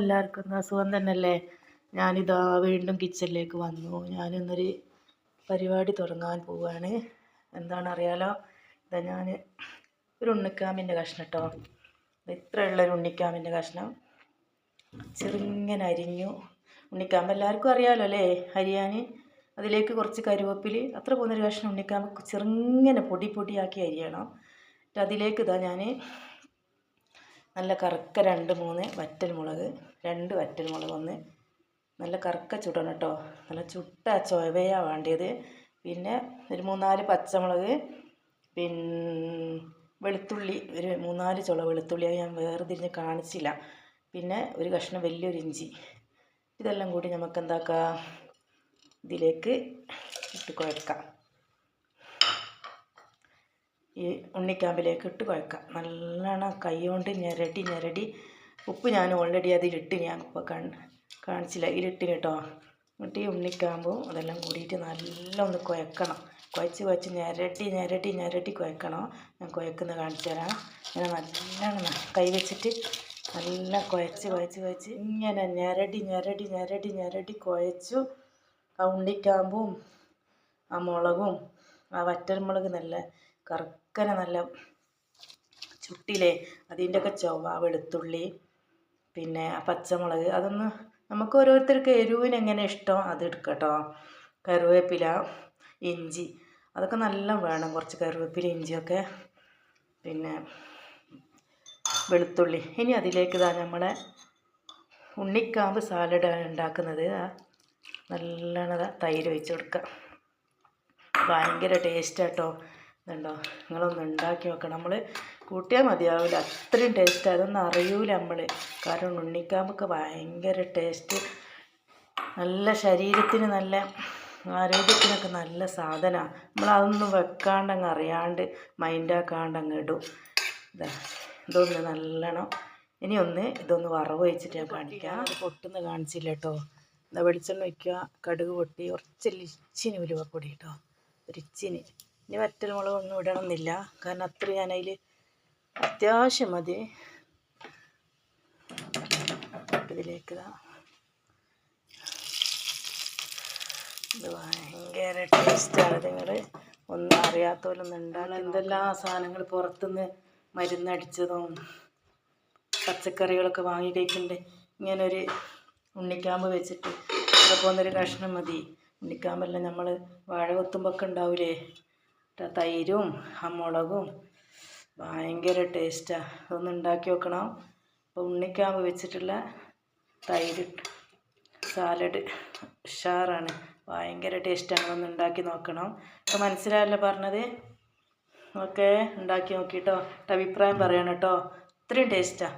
എല്ലാവർക്കും അസുഖം തന്നെയല്ലേ? ഞാനിതാ വീണ്ടും കിച്ചണിലേക്ക് വന്നു. ഞാനിന്നൊരു പരിപാടി തുടങ്ങാൻ പോവുകയാണ് എന്താണ് അറിയാലോ ഇതാ ഞാൻ ഒരു ഉണ്ണിക്കാമിന്റെ കഷ്ണം കേട്ടോ ഇത്രയുള്ളൊരു ഉണ്ണിക്കാമിന്റെ കഷ്ണം. ചെറുങ്ങനെ അരിഞ്ഞു. ഉണ്ണിക്കാമ്പ് എല്ലാവർക്കും അറിയാമല്ലോ അല്ലേ? അരിയാൻ അതിലേക്ക് കുറച്ച് കരുവേപ്പിൽ അത്ര പോകുന്നൊരു കഷ്ണം ഉണ്ണിക്കാമ്പ് ചെറുങ്ങനെ പൊടി പൊടിയാക്കി അരിയണം. അതിലേക്ക് ഇതാ ഞാൻ നല്ല കറുക്ക രണ്ട് മൂന്ന് വറ്റൽ മുളക് രണ്ട് വറ്റൽ മുളക് ഒന്ന്. നല്ല കറുക്ക ചുടണം കേട്ടോ. നല്ല ചുട്ട ചൊവയാണ് വേണ്ടത് പിന്നെ ഒരു മൂന്നാൽ പച്ചമുളക് പിന്നെ വെളുത്തുള്ളി ഒരു മൂന്നാൽ ചുള വെളുത്തുള്ളി അത് ഞാൻ വേർതിരിഞ്ഞ് കാണിച്ചില്ല. പിന്നെ ഒരു കഷ്ണം വലിയൊരു ഇഞ്ചി. ഇതെല്ലാം കൂടി നമുക്ക് എന്താക്കാം? ഇതിലേക്ക് ഇട്ട് കുഴക്കാം. ഈ ഉണ്ണിക്കാമ്പിലേക്ക് ഇട്ട് കുഴക്കാം. നല്ലോണം കൈ കൊണ്ട് ഞെരടി ഞെരടി ഉപ്പ് ഞാൻ ഓൾറെഡി അതിലിട്ട് ഞാൻ ഇപ്പോൾ കാണിച്ചില്ല. ഇതിലിട്ടിന് കേട്ടോ. എന്നിട്ട് ഈ ഉണ്ണിക്കാമ്പും അതെല്ലാം കൂടിയിട്ട് നല്ല ഒന്ന് കുഴക്കണം. കുഴച്ച് കുഴച്ച് ഞെരടി ഞെരടി ഞെരടി കുഴക്കണം. ഞാൻ കുഴക്കുന്ന കാണിച്ചു തരാം. ഇങ്ങനെ നല്ലോണം കൈ വെച്ചിട്ട് നല്ല കുഴച്ച് കുഴച്ച് കുഴച്ച് ഇങ്ങനെ ഞെരടി ഞെരടി ഞെരടി ഞെരടി കുഴച്ചു. ആ ഉണ്ണിക്കാമ്പും ആ മുളകും ആ വറ്റൽമുളക് നല്ല കറുക്കനെ നല്ല ചുട്ടിലെ അതിന്റെയൊക്കെ ചൊവ്വ വെളുത്തുള്ളി പിന്നെ പച്ചമുളക് അതൊന്ന് നമുക്ക് ഓരോരുത്തർക്ക് എരിവിന് എങ്ങനെ ഇഷ്ടം അത് എടുക്കട്ടോ. കേട്ടോ കറിവേപ്പില ഇഞ്ചി അതൊക്കെ നല്ല വേണം. കുറച്ച് കറിവേപ്പില ഇഞ്ചിയൊക്കെ പിന്നെ വെളുത്തുള്ളി. ഇനി അതിലേക്ക് ഇതാ നമ്മളെ ഉണ്ണിക്കാമ്പ് സാലഡ് ഉണ്ടാക്കുന്നത്. നല്ലോണം തൈര് ഒഴിച്ച് കൊടുക്കുക ഭയങ്കര ടേസ്റ്റ് കേട്ടോ ഇതുണ്ടോ നിങ്ങളൊന്ന് ഉണ്ടാക്കി നോക്കണം. നമ്മൾ കൂട്ടിയാൽ മതിയാവില്ല അത്രയും ടേസ്റ്റ് അതൊന്നും അറിയൂല നമ്മൾ കാരണം ഉണ്ണിക്കാമ്പൊക്കെ ഭയങ്കര ടേസ്റ്റ് നല്ല ശരീരത്തിന് നല്ല ആരോഗ്യത്തിനൊക്കെ നല്ല സാധനമാണ് നമ്മളതൊന്നും വെക്കാണ്ടങ്ങ് അറിയാണ്ട് മൈൻഡാക്കാണ്ട് അങ്ങ് ഇടും. ഇതാ ഇതൊന്ന് നല്ലോണം. ഇനി ഒന്ന് ഇതൊന്ന് വറവ് വെച്ചിട്ട് ഞാൻ കാണിക്കാം. പൊട്ടുന്ന കാണിച്ചില്ല കേട്ടോ എന്താ വെളിച്ചെണ്ണ വയ്ക്കുക കടുക് പൊട്ടി. കുറച്ച് ഇച്ചിനി ഉലുവപ്പൊടി കേട്ടോ ഒരു ഇച്ചിനി ഇനി വറ്റൽ മുളകൊന്നും ഇടണമെന്നില്ല. കാരണം അത്ര ഞാൻ അതിൽ അത്യാവശ്യം മതി. ഇതിലേക്ക് ഇതാ. ഇത് ഭയങ്കര ടേസ്റ്റാണ് നിങ്ങൾ ഒന്നും അറിയാത്തവരൊന്നും ഉണ്ടാകും എന്തെല്ലാം സാധനങ്ങൾ പുറത്തുനിന്ന് മരുന്നടിച്ചതും പച്ചക്കറികളൊക്കെ വാങ്ങി കഴിക്കുന്നുണ്ട് ഇങ്ങനൊരു ഉണ്ണിക്കാമ്പ് വെച്ചിട്ട് ഇവിടെ പോകുന്നൊരു കഷ്ണം മതി. ഉണ്ണിക്കാമ്പെല്ലാം നമ്മൾ വാഴ കൊത്തുമ്പൊക്കെ ഉണ്ടാവില്ലേ തൈരും ആ മുളകും ഭയങ്കര ടേസ്റ്റാണ് അതൊന്ന് ഉണ്ടാക്കി വെക്കണം അപ്പോൾ ഉണ്ണിക്കാമ്പ് വെച്ചിട്ടുള്ള തൈര് സാലഡ് ഉഷാറാണ്. ഭയങ്കര ടേസ്റ്റാണ് ഒന്ന് ഉണ്ടാക്കി നോക്കണം. അപ്പോൾ മനസ്സിലായല്ലോ പറഞ്ഞത്? ഓക്കെ ഉണ്ടാക്കി നോക്കിട്ടോ. അഭിപ്രായം പറയണം കേട്ടോ. ഇത്രയും ടേസ്റ്റാണ്